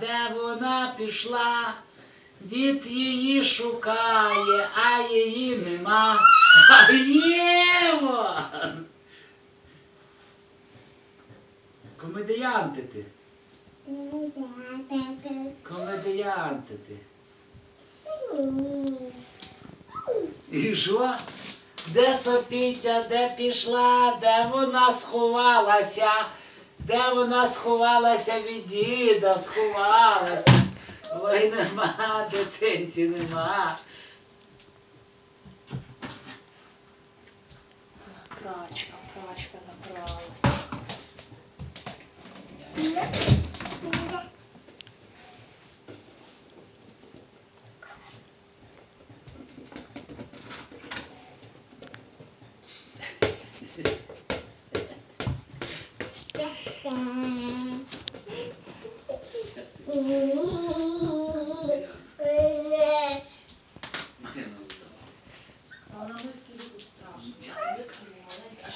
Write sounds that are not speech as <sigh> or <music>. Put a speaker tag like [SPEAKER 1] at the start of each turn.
[SPEAKER 1] де вона пішла, дід її шукає, а її нема. А Єво! Комедіянти ти. Комедіянти ти. І що? Де Софійця, де пішла, де вона сховалася? Де вона сховалася від діда, сховалася? Ой, нема, дитинці нема.
[SPEAKER 2] Прачка, прачка набралась. А <laughs> вона вискільки тут страшно. А